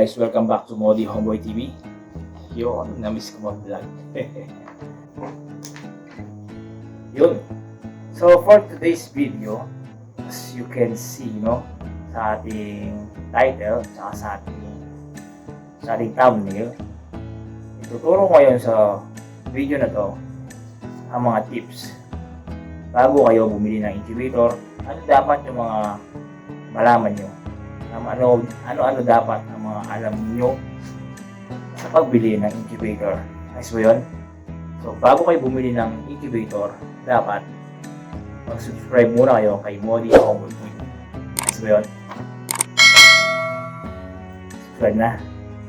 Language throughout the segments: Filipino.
guys, welcome back to Modi Homeboy TV. Yun, na-miss ko mag-vlog. Yun. So for today's video, as you can see, no, sa ating title, saka sa ating, sa ating thumbnail, ituturo ko ngayon sa video na to ang mga tips bago kayo bumili ng incubator, ano dapat yung mga malaman nyo um, ano, ano-ano dapat ang mga alam nyo sa pagbili ng incubator. Nice ba yun? So, bago kayo bumili ng incubator, dapat mag-subscribe muna kayo kay Modi Homeboy TV. Nice ba yun? Subscribe na.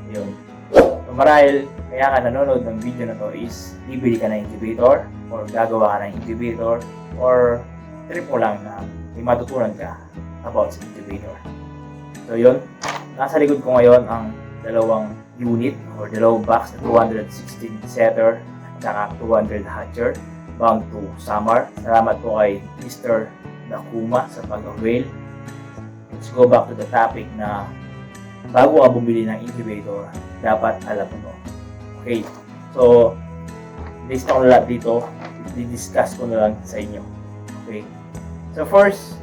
Yun. So, marahil kaya ka nanonood ng video na to is bibili ka ng incubator or gagawa ka ng incubator or trip mo lang na may matutunan ka about sa incubator. So yun, nasa likod ko ngayon ang dalawang unit or dalawang box na 216 setter at saka 200 hatcher bound to Samar. Salamat po kay Mr. Nakuma sa pag-avail. Let's go back to the topic na bago ka bumili ng incubator, dapat alam mo. Okay, so list ko na lahat dito, i-discuss ko na lang sa inyo. Okay, so first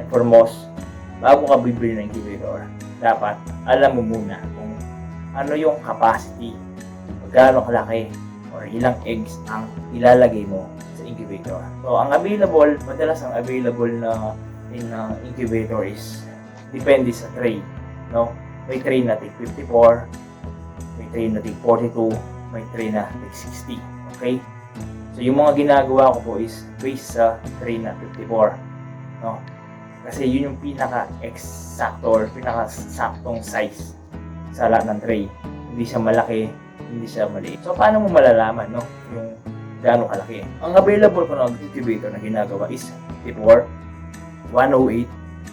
and foremost, bago ka bibili ng incubator, dapat alam mo muna kung ano yung capacity, gaano kalaki, or ilang eggs ang ilalagay mo sa incubator. So, ang available, madalas ang available na in uh, incubator is depende sa tray. No? May tray na tig 54, may tray na tig 42, may tray na tig 60. Okay? So, yung mga ginagawa ko po is based sa tray na 54. No? Kasi yun yung pinaka-exacto or pinaka-saktong size sa lahat ng tray. Hindi siya malaki, hindi siya maliit. So, paano mo malalaman, no? Yung gaano kalaki. Ang available ko ng incubator na ginagawa is 54, 108,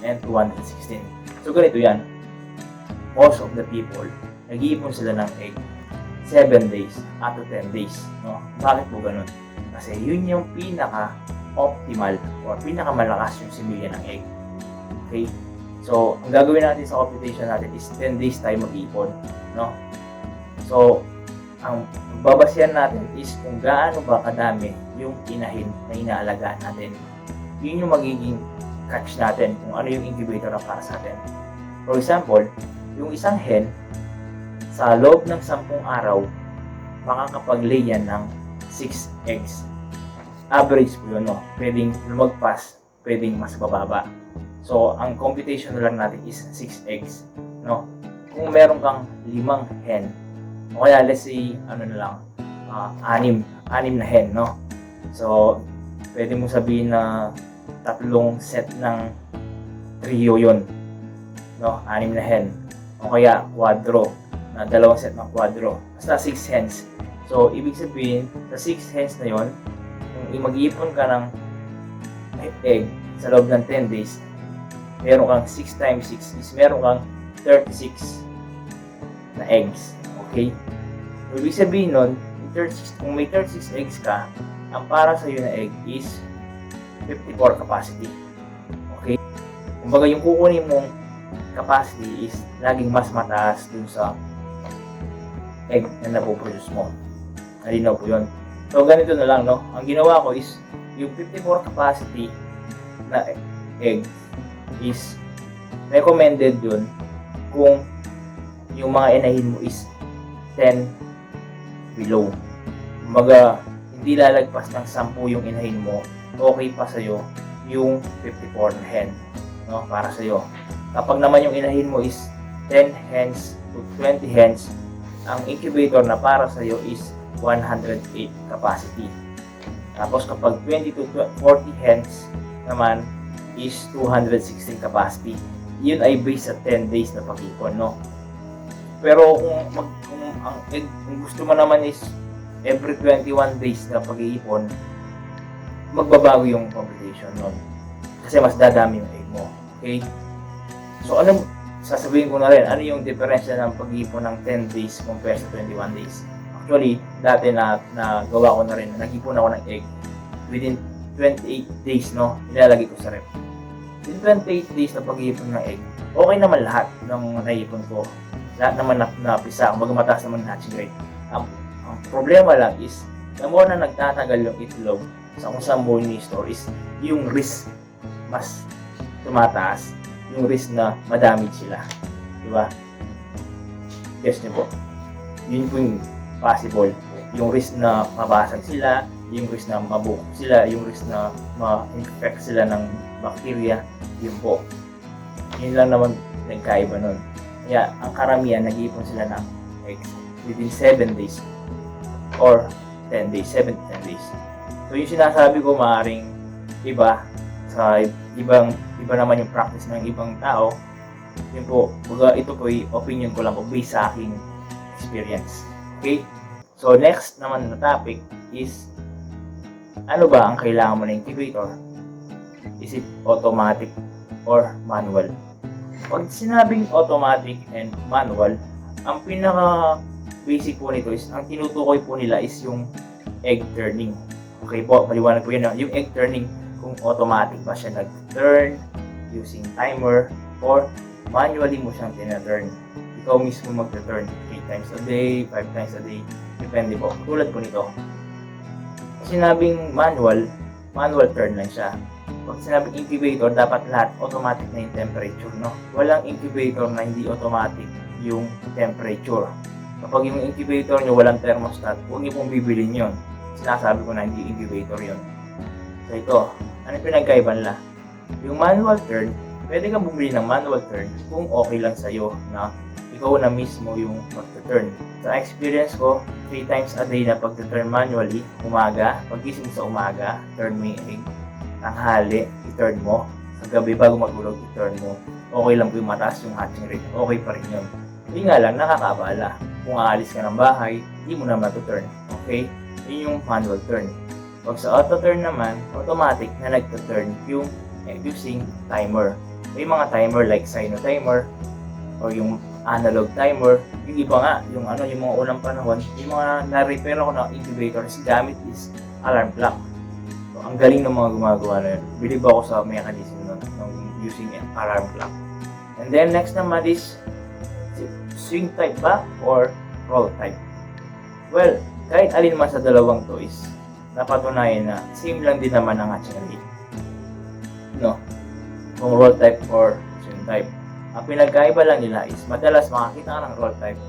and 216. So, ganito yan. Most of the people, nag-iipon sila ng egg 7 days up to 10 days. No? Bakit po ganun? Kasi yun yung pinaka optimal or pinakamalakas yung similya ng egg. Okay? So, ang gagawin natin sa computation natin is 10 days tayo mag-ipon. No? So, ang babasihan natin is kung gaano ba kadami yung inahin na inaalagaan natin. Yun yung magiging catch natin kung ano yung incubator na para sa atin. For example, yung isang hen, sa loob ng 10 araw, makakapag-lay yan ng 6 eggs. Average po yun, no? Pwedeng lumagpas, pwedeng mas bababa. So, ang computation na lang natin is 6 eggs. No? Kung meron kang limang hen, o kaya let's say, ano na lang, ah, anim, anim na hen, no? So, pwede mo sabihin na tatlong set ng trio yon no? Anim na hen. O kaya, quadro, na dalawang set ng quadro. Basta 6 hens. So, ibig sabihin, sa 6 hens na yon kung mag-iipon ka ng egg sa loob ng 10 days, meron kang 6 times 6 is meron kang 36 na eggs. Okay? So, ibig sabihin nun, yung 36, kung may 36 eggs ka, ang para sa iyo na egg is 54 capacity. Okay? Kumbaga yung kukunin mong capacity is laging mas mataas dun sa egg na napoproduce mo. Nalinaw po yun. So, ganito na lang, no? Ang ginawa ko is, yung 54 capacity na egg is recommended yun kung yung mga inahin mo is 10 below. Kumbaga, hindi lalagpas ng 10 yung inahin mo, okay pa sa'yo yung 54 na hen. No? Para sa'yo. Kapag naman yung inahin mo is 10 hens to 20 hens, ang incubator na para sa'yo is 108 capacity. Tapos kapag 20 to 40 hens naman is 216 capacity. Yun ay based sa 10 days na pag-ipon, no? Pero kung, mag, kung, ang egg, kung gusto mo naman is every 21 days na pag-iipon, magbabago yung computation nun. Kasi mas dadami yung egg mo. Okay? So, ano, sasabihin ko na rin, ano yung diferensya ng pag-iipon ng 10 days compared sa 21 days? Actually, dati na, na gawa ko na rin, nag-ipon ako ng egg within 28 days, no? Nilalagay ko sa rep. Within 28 days na pag-iipon ng egg, okay naman lahat ng naipon ko. lahat naman na, napisa, kumbaga mataas naman hatching rate. Ang, ang problema lang is, the more na nagtatagal yung itlog sa kung saan mo ni-store is yung risk mas tumataas, yung risk na madamage sila. Di ba? Guess niyo po. Yun po yung possible. Yung risk na mabasag sila, yung risk na mabuk sila, yung risk na ma-infect sila ng bacteria, yun po. Yun lang naman nagkaiba nun. Kaya ang karamihan, nag-iipon sila ng eggs within 7 days or 10 days, 7 to 10 days. So yung sinasabi ko maaaring iba sa ibang iba naman yung practice ng ibang tao. Yun po, baga ito po yung opinion ko lang po based sa aking experience. Okay? So next naman na topic is ano ba ang kailangan mo na incubator? Is it automatic or manual? Pag sinabing automatic and manual, ang pinaka basic po nito is, ang tinutukoy po nila is yung egg turning. Okay po, maliwanag po yun. Yung egg turning, kung automatic ba siya nag-turn, using timer, or manually mo siyang tina-turn. Ikaw mismo mag-turn 3 times a day, 5 times a day, depende po. Tulad po nito. Sinabing manual, manual turn lang siya. Pag sinabing incubator, dapat lahat automatic na yung temperature, no? Walang incubator na hindi automatic yung temperature. Kapag yung incubator nyo walang thermostat, huwag nyo pong bibilin yun. Sinasabi ko na hindi incubator yun. So ito, ano pinagkaiba nila? Yung manual turn, pwede kang bumili ng manual turn kung okay lang sa'yo na ikaw na mismo yung mag-turn. Sa experience ko, 3 times a day na pag-turn manually, umaga, pagising sa umaga, turn mo yung egg, tanghali, i-turn mo, sa gabi bago matulog, i-turn mo. Okay lang po yung mataas yung hatching rate, okay pa rin yun. Hindi nga lang, nakakabala. Kung aalis ka ng bahay, hindi mo na matuturn. Okay? Yun yung manual turn. Pag sa auto turn naman, automatic na nagtuturn yung eh, using timer. May mga timer like sino timer or yung analog timer. Yung iba nga, yung ano, yung mga unang panahon, yung mga na-repair ako na incubators gamit is alarm clock. So, ang galing ng mga gumagawa na yun. Believe ako sa mechanism nun, ng using alarm clock. And then next naman is swing type ba or roll type? Well, kahit alin man sa dalawang to is napatunayan na same lang din naman ang hatching rate. No? Kung roll type or swing type. Pinagkaiba lang nila is madalas makakita ka ng roll type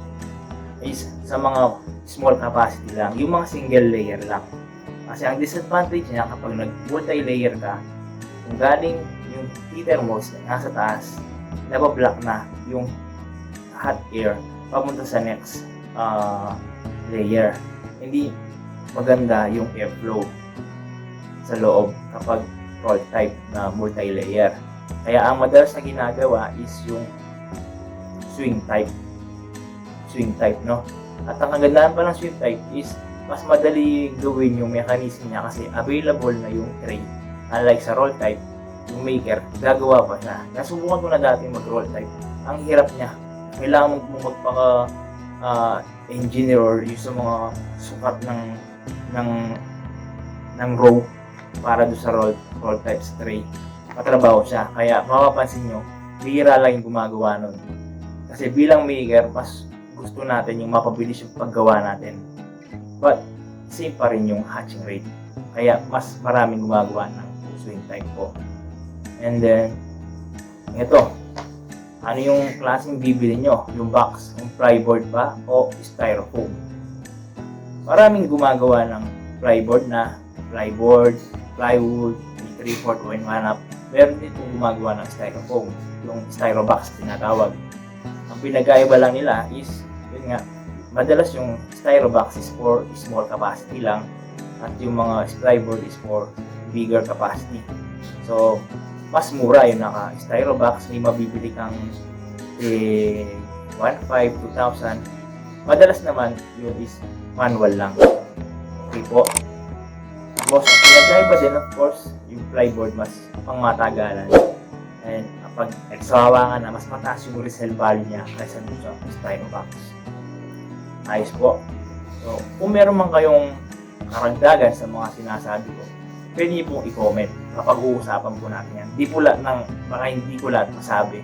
is sa mga small capacity lang, yung mga single layer lang. Kasi ang disadvantage niya kapag nag-multi-layer ka, kung galing yung heater mo nasa taas, nabablock na yung hot air papunta sa next uh, layer. Hindi maganda yung airflow sa loob kapag roll type na multi-layer. Kaya ang madalas na ginagawa is yung swing type. Swing type, no? At ang kagandahan pa ng swing type is mas madali gawin yung mechanism niya kasi available na yung tray. Unlike sa roll type, yung maker, gagawa pa siya. Nasubukan ko na dati mag-roll type. Ang hirap niya. Kailangan mo magpaka uh, engineer or yung sa mga sukat ng ng ng row para do sa roll, roll type tray. Patrabaho siya. Kaya mapapansin nyo, bihira lang yung gumagawa nun. Kasi bilang maker, mas gusto natin yung mapabilis yung paggawa natin. But, same pa rin yung hatching rate. Kaya mas maraming gumagawa ng swing type po. And then, ito. Ano yung klaseng bibili nyo? Yung box, yung plyboard ba o styrofoam? Maraming gumagawa ng plyboard na plyboard, plywood, 3 4 o in one up. Meron din itong gumagawa ng styrofoam, yung styrobox tinatawag. Ang pinagkaiba lang nila is, yun nga, madalas yung styrobox is for small capacity lang at yung mga plyboard is for bigger capacity. So, mas mura yung naka styrobox, may mabibili kang eh, 1.5, 2,000. Madalas naman yun is manual lang. Okay po. Tapos, ang pinagkaiba din, of course, yung plyboard mas pang matagalan. And kapag nagsawa na, mas mataas yung resale value niya kaysa dun sa styrobox. Ayos po. So, kung meron man kayong karagdagan sa mga sinasabi ko, pwede niyo pong i-comment kapag uusapan po natin yan. Di po lahat ng, baka hindi ko lahat masabi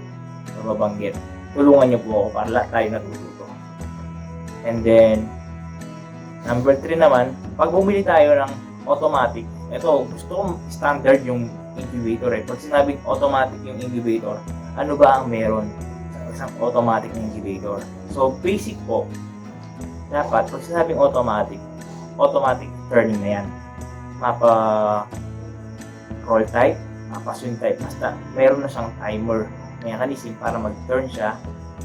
o mabanggit. tulungan niyo po ako para lahat tayo natututo. And then, number 3 naman, pag bumili tayo ng automatic, ito, gusto kong standard yung incubator eh. Pag sinabing automatic yung incubator, ano ba ang meron sa isang automatic incubator? So, basic po, dapat, pag sinabing automatic, automatic turning na yan. Mapa roll type, mapa swing type, basta meron na siyang timer mechanism para mag-turn siya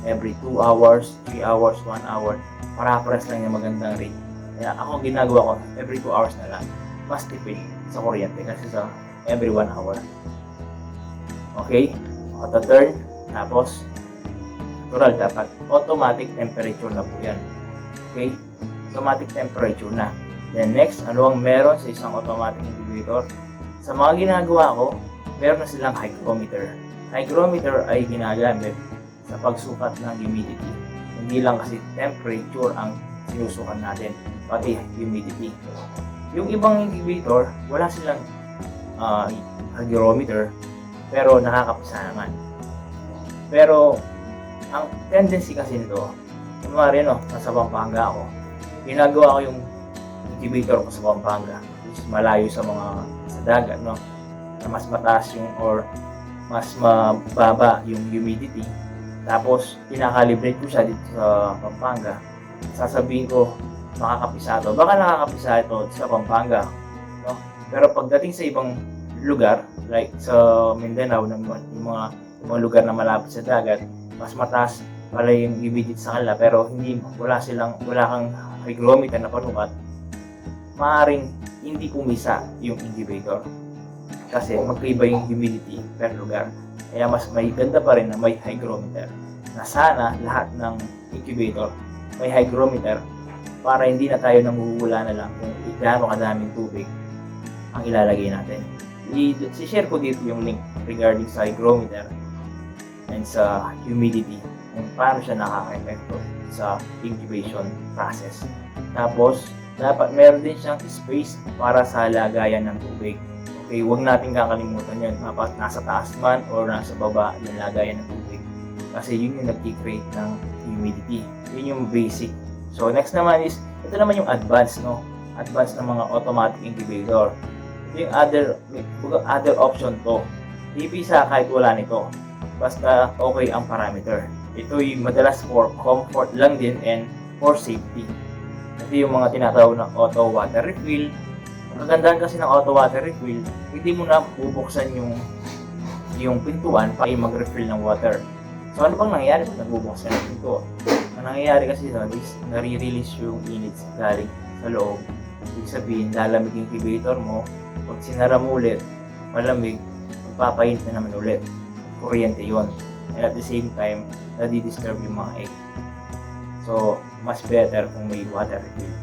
every 2 hours, 3 hours, 1 hour para pares lang yung magandang rate. Kaya ako ginagawa ko every 2 hours na lang. Mas tipid sa kuryente kasi sa every 1 hour. Okay? Auto turn. Tapos, natural dapat automatic temperature na po yan. Okay? Automatic temperature na. Then next, ano ang meron sa isang automatic incubator? Sa mga ginagawa ko, meron na silang hygrometer. Hygrometer ay ginagamit sa pagsukat ng humidity. Hindi lang kasi temperature ang sinusukat natin, pati humidity. Yung ibang incubator, wala silang ah, hygrometer, pero nakakapisa naman. Pero, ang tendency kasi nito, kumari no, nasa Pampanga ako, ginagawa ko yung incubator ko sa Pampanga, which is malayo sa mga sa dagat, no, na mas mataas yung or mas mababa yung humidity. Tapos, pinakalibrate ko siya dito sa Pampanga. Sasabihin ko, makakapisa to. Baka nakakapisa ito sa Pampanga. No? Pero pagdating sa ibang lugar, like sa Mindanao, ng yung mga, mga lugar na malapit sa dagat, mas mataas pala yung humidity sa kanila. Pero hindi, wala silang, wala kang hygrometer na panukat, maaaring hindi pumisa yung incubator kasi magkaiba yung humidity per lugar. Kaya mas may ganda pa rin na may hygrometer. Na sana lahat ng incubator may hygrometer para hindi na tayo nanguhula na lang kung gaano kadaming tubig ang ilalagay natin. I-share ko dito yung link regarding sa hygrometer and sa humidity kung paano siya nakaka-epekto sa incubation process. Tapos, dapat meron din siyang space para sa lagayan ng tubig. Okay, huwag natin kakalimutan yun. Dapat nasa taas man or nasa baba yung lagayan ng tubig. Kasi yun yung nag-create ng humidity. Yun yung basic. So, next naman is, ito naman yung advanced, no? Advanced ng mga automatic incubator. Ito yung other, other option to. Di bisa kahit wala nito. Basta okay ang parameter. Ito yung madalas for comfort lang din and for safety. Ito yung mga tinatawag na auto water refill, ang kagandahan kasi ng auto water refill, hindi mo na bubuksan yung yung pintuan para mag-refill ng water. So ano bang nangyayari pag nagbubuksan ng pinto? Ang nangyayari kasi doon is nare-release yung init galing sa loob. Ibig sabihin, lalamig yung incubator mo. Pag sinara mo ulit, malamig, magpapainit na naman ulit. Kuryente yon And at the same time, nadi-disturb yung mga egg. So, mas better kung may water refill.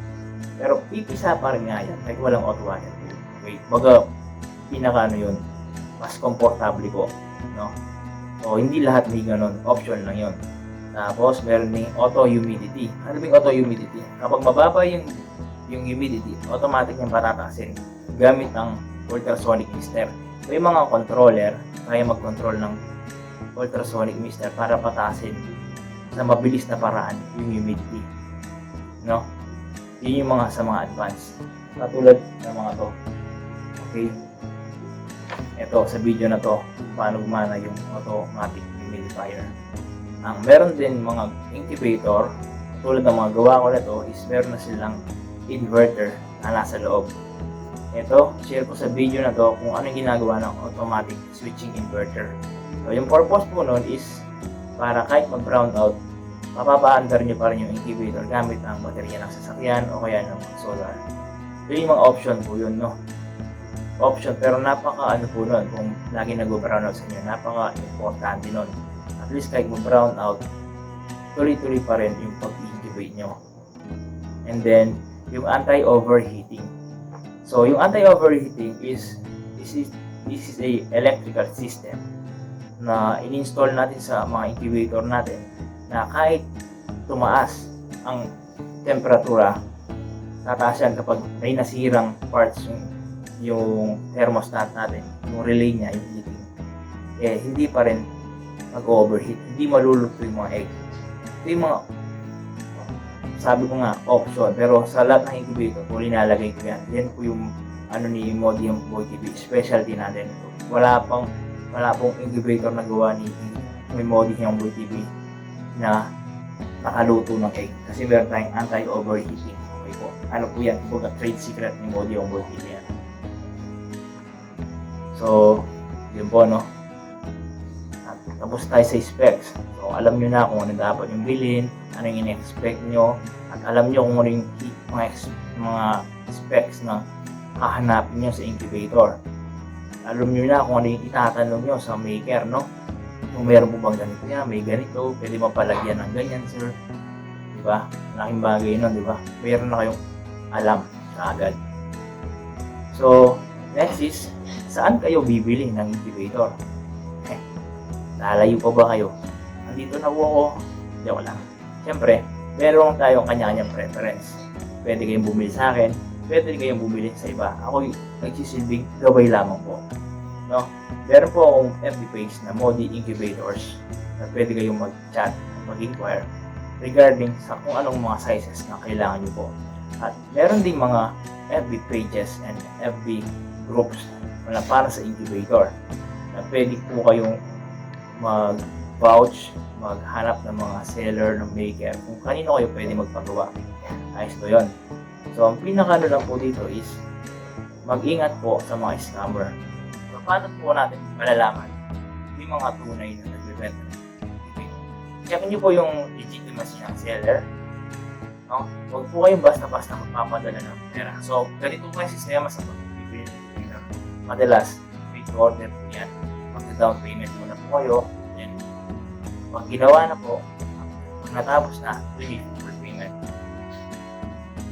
Pero pipisa pa rin nga yan kahit walang auto water fill. Okay, baga pinaka ano yun, mas komportable ko, no? So, hindi lahat may ganun, option lang yun. Tapos, meron ding auto humidity. Ano ba yung auto humidity? Kapag mababa yung yung humidity, automatic yung patatasin gamit ang ultrasonic mister. May mga controller kaya mag-control ng ultrasonic mister para patasin sa mabilis na paraan yung humidity. No? Yun yung mga sa mga advanced. Katulad ng mga to. Okay? Ito, sa video na to, paano gumana yung automatic humidifier. Ang meron din mga incubator, tulad ng mga gawa ko na to, is meron na silang inverter na nasa loob. Ito, share ko sa video na to kung ano ginagawa ng automatic switching inverter. So, yung purpose po nun is para kahit mag-brown out, mapapaandar nyo pa rin yung incubator gamit ang baterya ng sasakyan o kaya ng solar. So, yung mga option po yun, no? Option, pero napaka ano po nun, kung lagi nag-brown out sa inyo, napaka importante nun. At least kahit mag-brown out, tuloy-tuloy pa rin yung pag-incubate nyo. And then, yung anti-overheating. So, yung anti-overheating is, this is, this is a electrical system na in-install natin sa mga incubator natin na kahit tumaas ang temperatura, tataas yan kapag may nasirang parts yung, yung thermostat natin, yung relay niya, yung heating, eh hindi pa rin mag-overheat. Hindi maluluto yung mga egg. Ito yung mga sabi ko nga, option. Pero sa lahat ng incubator, kung linalagay ko yan, yan po yung ano ni Modium Boy TV, specialty natin. Wala pang wala pong incubator na gawa ni ni Modium Boy TV na nakaluto ng egg. Kasi meron tayong anti-overheating. Okay po. Ano po yan? Kumbaga trade secret ni Modium Boy TV yan. So, yun po, no? Tapos tayo sa specs. So, alam nyo na kung ano dapat yung bilhin, ano yung in-expect nyo, at alam nyo kung ano yung mga, mga specs na hahanapin nyo sa incubator. Alam nyo na kung ano yung itatanong nyo sa maker, no? Kung meron po bang ganito yan, may ganito, pwede mapalagyan ng ganyan, sir. Di ba? Malaking bagay nun, di ba? Meron na kayong alam agad. So, next is, saan kayo bibili ng incubator? Lalayo pa ba kayo? Nandito na po ako. Joke lang. Siyempre, meron tayong kanya-kanyang preference. Pwede kayong bumili sa akin, pwede kayong bumili sa iba. Ako nagsisilbing gabay lamang po. No? Meron po akong FB page na Modi Incubators na pwede kayong mag-chat, mag-inquire regarding sa kung anong mga sizes na kailangan nyo po. At meron ding mga FB pages and FB groups na para sa incubator na pwede po kayong mag-vouch, maghanap ng mga seller, ng maker, kung kanino kayo pwede magpagawa. Ayos po yun. So, ang pinaka ano lang po dito is mag-ingat po sa mga scammer. So, paano po natin malalaman yung mga tunay na nagbebenta ng incubator? Check nyo po yung legitimacy ng seller. No? Huwag po kayong basta-basta magpapadala ng pera. So, ganito po yung sistema sa pagbibili ng. Madalas, quick order po yan. Mag-down payment muna po kayo. Then, pag ginawa na po, pag natapos na, release full payment.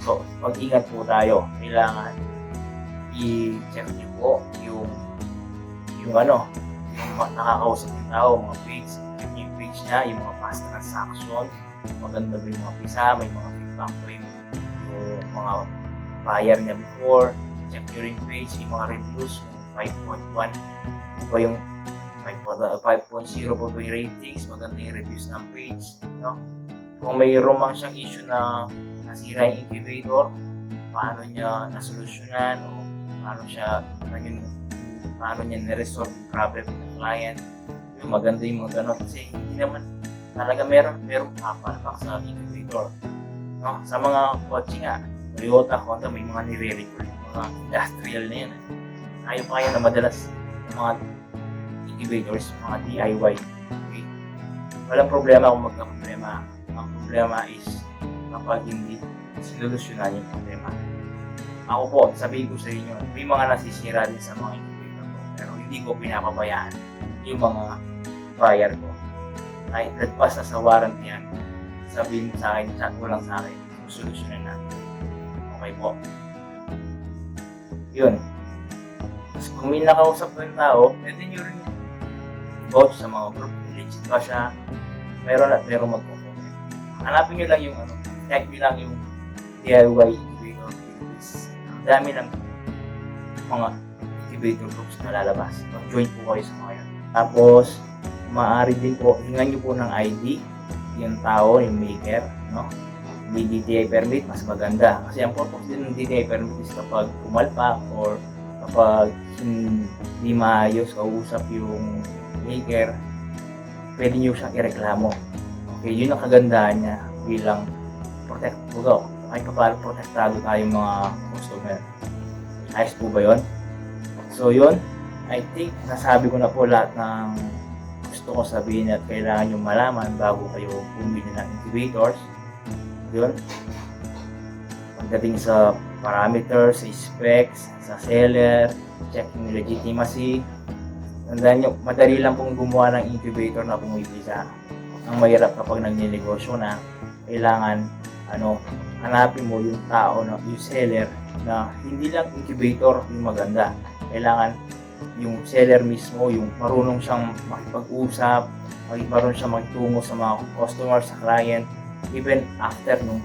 So, mag-ingat po tayo. Kailangan i-check nyo po yung yung ano, yung nakakausap ng tao, mga page, check nyo yung page niya, yung mga past transaction, maganda ba yung mga visa, may mga feedback pa yung, yung mga buyer niya before, check nyo rin page, yung mga reviews, yung 5.1, ano ba yung 5.0 po ba yung ratings, maganda yung reviews ng page, no? Kung mayroon mang siyang issue na nasira yung incubator, paano niya nasolusyonan o paano siya naging paano niya na-resolve yung problem ng client. Yung maganda yung mga ganun kasi hindi naman talaga meron meron papalpak sa incubator. No? Sa mga kotse nga, Toyota, Honda, may mga nire-recall mga industrial na yan. Ayaw pa kaya na madalas yung mga incubators, mga DIY. Okay? Walang problema kung magka-problema. Ang problema is kapag hindi sinolusyonan yung problema. Ako po, sabihin ko sa inyo, may mga nasisira din sa mga incubator ko. Pero hindi ko pinapabayaan yung mga buyer ko. Kahit nagpas na sa warranty yan, sabihin mo sa akin, chat mo lang sa akin, solusyonan natin. Okay po. Yun. Tapos kung may nakausap ko yung tao, pwede nyo rin i-vouch sa mga group. Legit siya? Meron at meron magpo-comment. Hanapin nyo lang yung ano, check nyo lang yung DIY incubator Philippines. Ang dami ng mga incubator groups na lalabas. Mag-join po kayo sa mga yan. Tapos, maaari din po, hingan nyo po ng ID, yung tao, yung maker, no? May DTI permit, mas maganda. Kasi ang purpose din ng DTI permit is kapag pumalpak or kapag hindi maayos kausap yung maker, pwede nyo siyang ireklamo. Okay, yun ang kagandahan niya bilang protect. Kahit pa paano protektado tayong mga customer. Ayos po ba yun? So yun, I think nasabi ko na po lahat ng gusto ko sabihin at kailangan nyo malaman bago kayo bumili ng incubators. Yun. Pagdating sa parameters, sa specs, sa seller, checking legitimacy. Tandaan nyo, madali lang pong gumawa ng incubator na pumipisa. Ang mahirap kapag nagninegosyo na, kailangan ano, hanapin mo yung tao na yung seller na hindi lang incubator yung maganda. Kailangan yung seller mismo, yung marunong siyang makipag-usap, marunong siyang magtungo sa mga customer, sa client, even after nung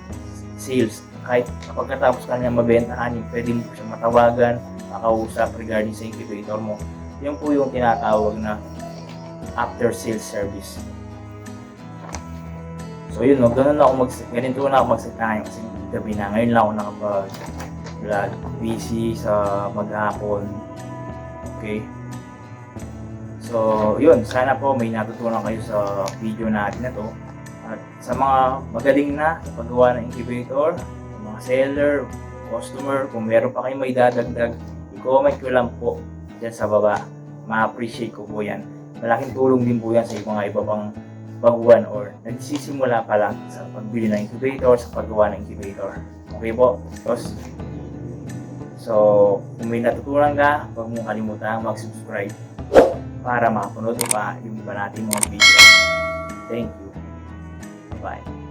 sales. Kahit kapag natapos ka niya mabentahan, pwede mo siyang matawagan, makausap regarding sa incubator mo. Yun po yung tinatawag na after sales service. So yun, no, ganun na ako mag ganito na ako magsalita ngayon kasi gabi na. Ngayon lang ako nakapag vlog. Busy sa maghapon. Okay. So, yun. Sana po may natutunan kayo sa video natin na to. At sa mga magaling na sa paggawa ng incubator, mga seller, customer, kung meron pa kayong may dadagdag, i-comment ko lang po dyan sa baba. Ma-appreciate ko po yan. Malaking tulong din po yan sa mga iba pang baguhan or nagsisimula pa lang sa pagbili ng incubator, sa paggawa ng incubator. Okay po? Tapos, so, kung may natutunan ka, huwag mong kalimutan mag-subscribe para makapunod pa yung iba nating mga video. Thank you. Bye.